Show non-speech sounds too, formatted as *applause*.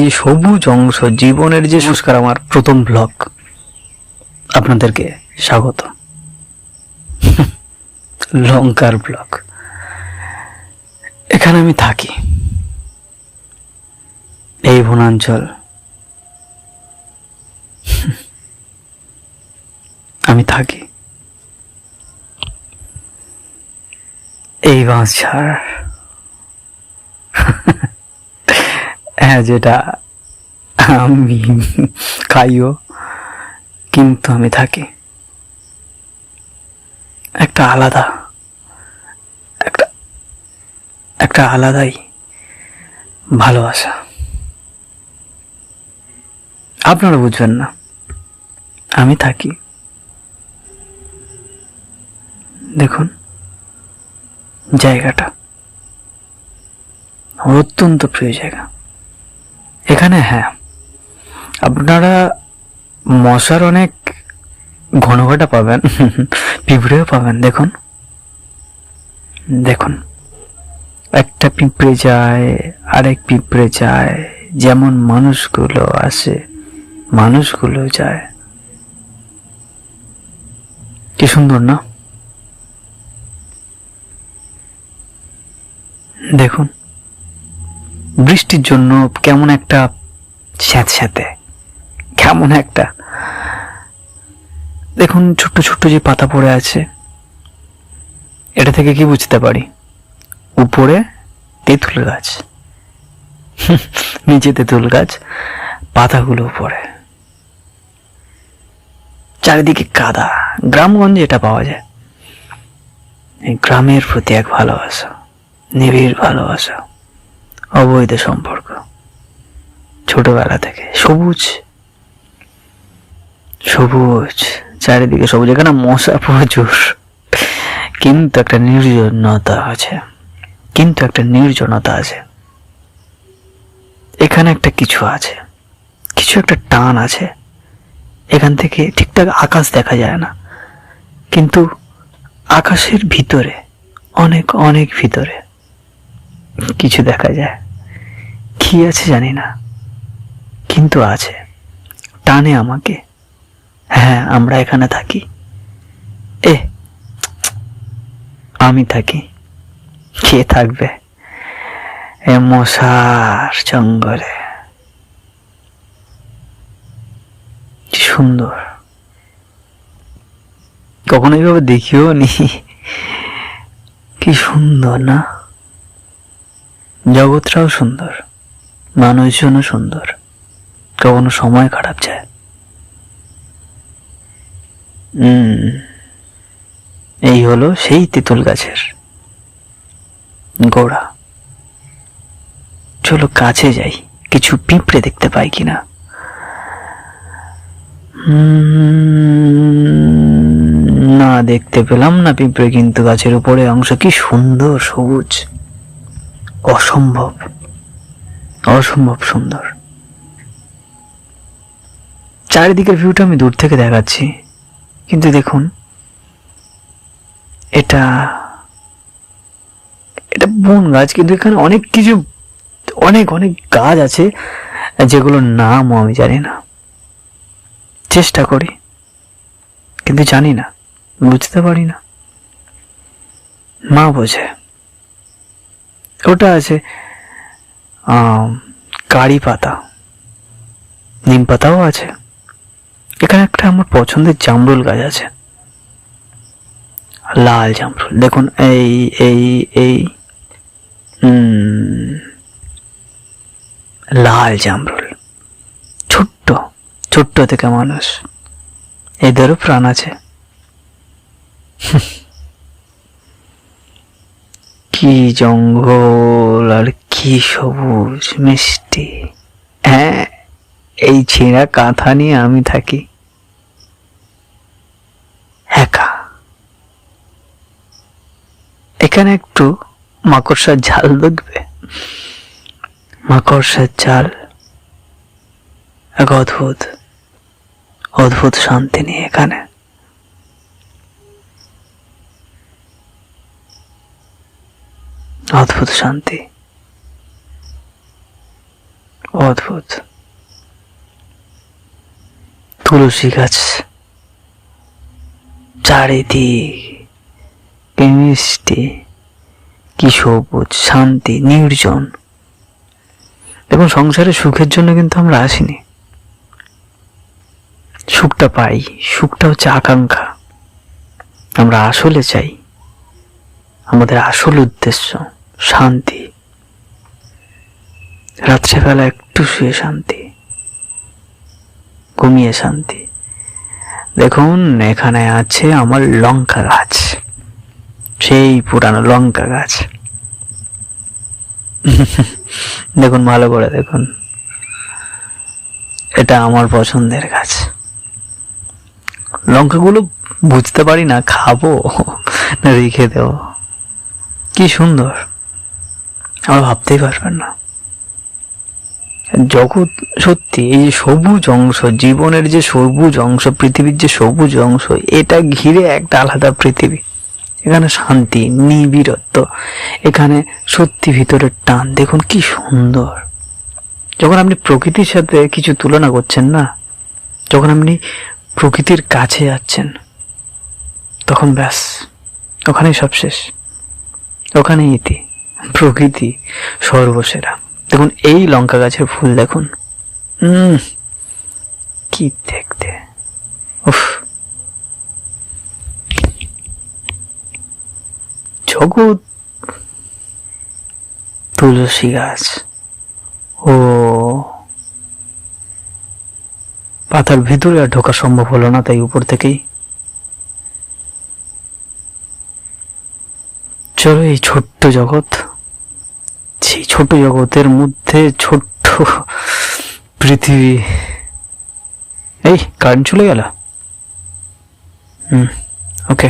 এই সবুজ অংশ জীবনের যে সংস্কার, আমার প্রথম ব্লগ আপনাদেরকে স্বাগত। *laughs* লঙ্কার ব্লগ এখানে আমি থাকি। এই বনাঞ্চল। *laughs* আমি থাকি। এই বাঁশ ছাড় হ্যাঁ যেটা আমি খাইও, কিন্তু আমি থাকি। একটা আলাদা, একটা একটা আলাদাই ভালোবাসা। আপনারা বুঝবেন না, আমি থাকি। দেখুন, জায়গাটা অত্যন্ত প্রিয় জায়গা। এখানে হ্যাঁ। আপনারা মশার অনেক ঘনঘটা পাবেন, পিঁপড়েও পাবেন, দেখুন। দেখুন, একটা পিঁপড়ে যায়, আরেক পিঁপড়ে যায়, যেমন মানুষগুলো আসে, মানুষগুলো যায়। কি সুন্দর, না? দেখুন। বৃষ্টির জন্য কেমন একটা স্যাঁতস্যাঁতে, কেমন একটা। দেখুন, ছোট্ট ছোট্ট যে পাতা পড়ে আছে, এটা থেকে কি বুঝতে পারি? উপরে তেঁতুল গাছ। *laughs* নিচে তেঁতুল গাছ, পাতাগুলো উপরে। চারিদিকে কাদা। গ্রামগঞ্জে এটা পাওয়া যায়। গ্রামের প্রতি এক ভালোবাসা, নিবিড় ভালোবাসা। অবৈধ সম্পর্ক। ছোটবেলা থেকে সবুজ সবুজ, চারিদিকে সবুজ, এখানে মশা প্রচুর। কিন্তু একটা নির্জনতা আছে। কিন্তু একটা নির্জনতা আছে। এখানে একটা কিছু আছে। কিছু একটা টান আছে। এখান থেকে ঠিকঠাক আকাশ দেখা যায় না। কিন্তু আকাশের ভিতরে, অনেক অনেক ভিতরে কিছু দেখা যায়। কি আছে জানি না। কিন্তু আছে। টানে আমাকে। হ্যাঁ আমরা এখানে থাকি। এ, আমি থাকি। কে থাকবে? এ মশার জঙ্গলে। কি সুন্দর। কখনো এইভাবে দেখিও নি। কি সুন্দর না? জগৎটাও সুন্দর, মানুষজনও সুন্দর, কখনো সময় খারাপ যায়। এই হলো সেই তেঁতুল গাছের গোড়া। চলো কাছে যাই, কিছু পিঁপড়ে দেখতে পাই কিনা। না দেখতে পেলাম না পিঁপড়ে, কিন্তু গাছের উপরে অংশ কি সুন্দর সবুজ। অসম্ভব অসম্ভব সুন্দর। চারিদিকের ভিউটা আমি দূর থেকে দেখাচ্ছি, কিন্তু দেখুন, এটা এটা বন গাছ, কিন্তু এখানে অনেক কিছু, অনেক অনেক গাছ আছে, যেগুলোর নামও আমি জানি না। চেষ্টা করি, কিন্তু জানি না, বুঝতে পারি না। মা বোঝে। ওটা আছে কারি পাতা। নিম পাতাও আছে। এখানে একটা আমার পছন্দের জামরুল গাছ আছে। লাল জামরুল। দেখুন, এই এই এই লাল জামরুল। ছোট্ট ছোট্ট থেকে মানুষ। এদেরও প্রাণ আছে। *laughs* কি জঙ্গল আর কি সবুজ মিষ্টি। হ্যাঁ এই ছেঁড়া কাঁথা নিয়ে আমি থাকি। একা। এখানে একটু মাকড়সার ঝাল দেখবে। মাকড়সার ঝাল। এক অদ্ভুত অদ্ভুত শান্তি নিয়ে এখানে। অদ্ভুত শান্তি। অদ্ভুত। তুলসী গাছ চারিদিক মিষ্টি, কি সবুজ, শান্তি, নির্জন। এবং সংসারে সুখের জন্য কিন্তু আমরা আসিনি। সুখটা পাই, সুখটা হচ্ছে আকাঙ্ক্ষা। আমরা আসলে চাই। আমাদের আসল উদ্দেশ্য, শান্তি। রাত্রেবেলা একটু শুয়ে শান্তি। ঘুমিয়ে শান্তি। দেখুন, এখানে আছে আমার লঙ্কা গাছ। সেই পুরানো লঙ্কা গাছ। *laughs* দেখুন, ভালো করে দেখুন। এটা আমার পছন্দের গাছ। লঙ্কাগুলো বুঝতে পারি না, খাব না রেখে দেবো। কি সুন্দর। আমরা ভাবতেই পারবেন না। জগৎ সত্যি, এই যে সবুজ অংশ, জীবনের যে সবুজ অংশ, পৃথিবীর যে সবুজ অংশ, এটা ঘিরে একটা আলাদা পৃথিবী। এখানে শান্তি, নিবিড়ত্ব, এখানে সত্যি ভিতরের টান। দেখুন কি সুন্দর। যখন আপনি প্রকৃতির সাথে কিছু তুলনা করছেন না, যখন আপনি প্রকৃতির কাছে যাচ্ছেন, তখন ব্যাস, ওখানেই সব শেষ। ওখানে ইতি প্রকৃতি সর্বসেরা। দেখুন, এই লঙ্কা গাছের ফুল দেখুন। কি দেখতে। উফ। জগৎ। তুলসী গাছ। ও। পাতার ভেতরে আর ঢোকা সম্ভব হলো না তাই উপর থেকেই চলো এই ছোট্ট জগৎ? সেই ছোট জগতের মধ্যে ছোট্ট পৃথিবী এই কারেন্ট চলে গেল? হুম ওকে